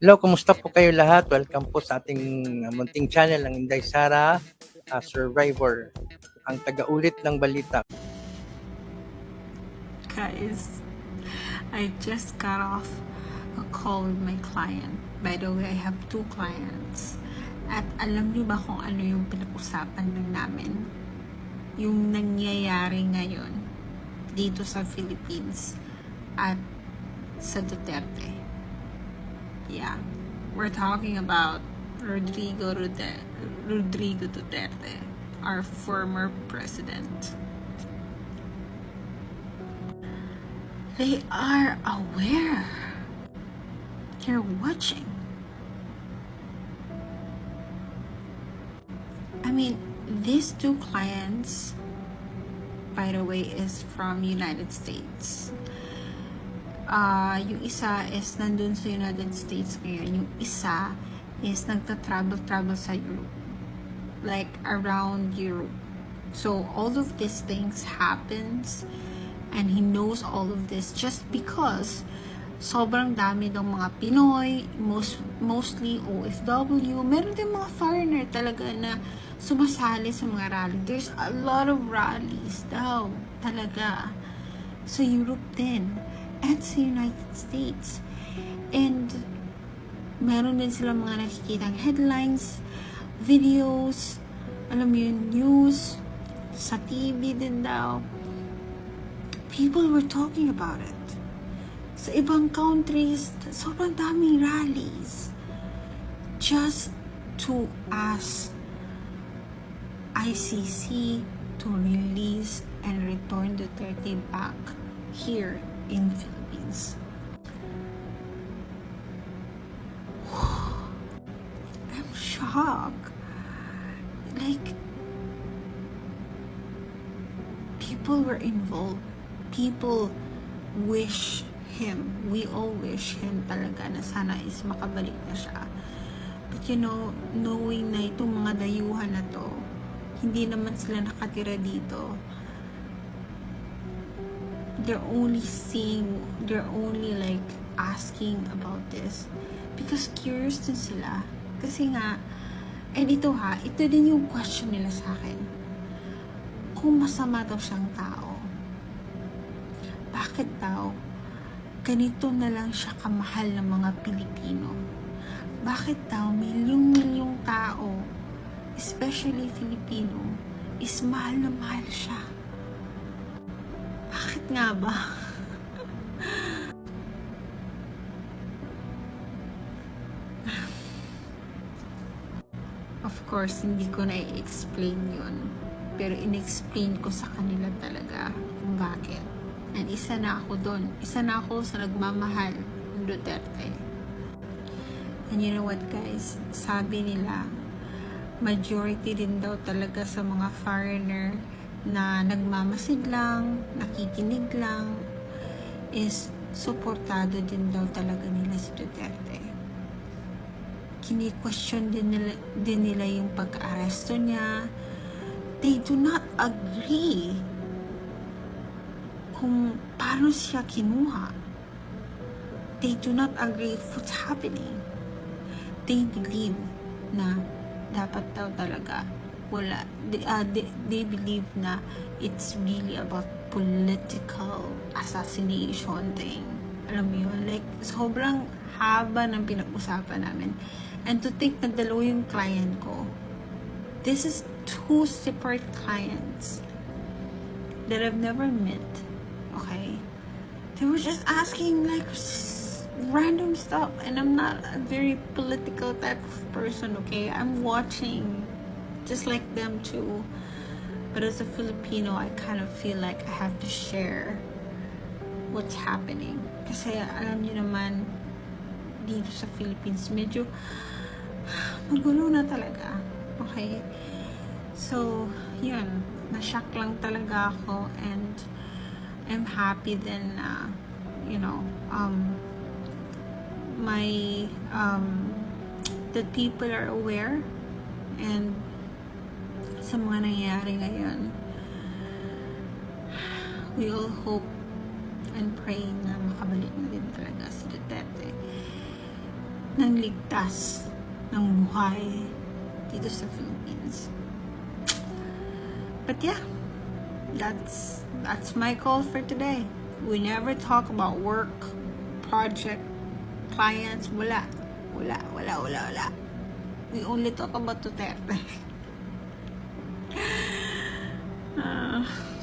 Hello, kumusta po kayo lahat? Welcome po sa ating uh, munting channel ng Inday Sara uh, Survivor, ang tagaulit ng balita. Guys, I just got off a call with my client. By the way, I have two clients. At alam niyo ba kung ano yung pinag-usapan lang namin? Yung nangyayari ngayon dito sa Philippines at sa Duterte. Yeah, we're talking about Rodrigo Duterte, Rodrigo Duterte, our former president. They are aware. They're watching. I mean, these two clients, by the way, is from United States. Ah, yung isa is nandun sa United States ngayon. Yung isa is nagta-travel-travel sa Europe. Like, around Europe. So, all of these things happens and he knows all of this just because sobrang dami ng mga Pinoy, most, mostly OFW. Meron din mga foreigner talaga na sumasali sa mga rally. There's a lot of rallies daw talaga sa Europe din at sa United States. And meron din sila mga nakikitang headlines, videos, alam mo yun, news, sa TV din daw. People were talking about it. Sa ibang countries, sobrang daming rallies. Just to ask ICC to release and return Duterte back here in Philippines. I'm shocked. Like, people were involved. People wish him. We all wish him talaga na sana is makabalik na siya. But you know, knowing na itong mga dayuhan na to, hindi naman sila nakatira dito. They're only seeing, they're only like asking about this because curious din sila. Kasi nga, and ito ha, ito din yung question nila sa akin. Kung masama daw siyang tao, bakit daw ganito na lang siya kamahal ng mga Pilipino? Bakit daw milyong-milyong tao, especially Filipino, is mahal na mahal siya? Nga ba? Of course, hindi ko na i-explain yun. Pero in-explain ko sa kanila talaga kung bakit. And isa na ako doon. Isa na ako sa nagmamahal ng Duterte. And you know what guys? Sabi nila, majority din daw talaga sa mga foreigner na nagmamasid lang, nakikinig lang, is suportado din daw talaga nila si Duterte. Kini-question din nila, din nila yung pagka-aresto niya. They do not agree kung paano siya kinuha. They do not agree what's happening. They believe na dapat daw talaga they, uh, they, they believe na it's really about political assassination thing. Alam mo yun? Like sobrang haba ng pinag-usapan namin. And to think na dalawa yung client ko this is two separate clients that I've never met okay? They were just asking like random stuff. And I'm not a very political type of person okay? I'm watching just like them too. But as a Filipino I kind of feel like I have to share what's happening. Kasi alam niyo naman dito sa Philippines medyo magulo na talaga. Okay? So yun. Na-shock lang talaga ako and I'm happy then na you know um my um that people are aware and sa mga nangyayari ngayon we all hope and pray na makabalik na din talaga si Duterte ng ligtas ng buhay dito sa Philippines. But yeah, that's that's my call for today. We never talk about work, project, clients, wala. Wala, wala, wala, wala. We only talk about Duterte. now.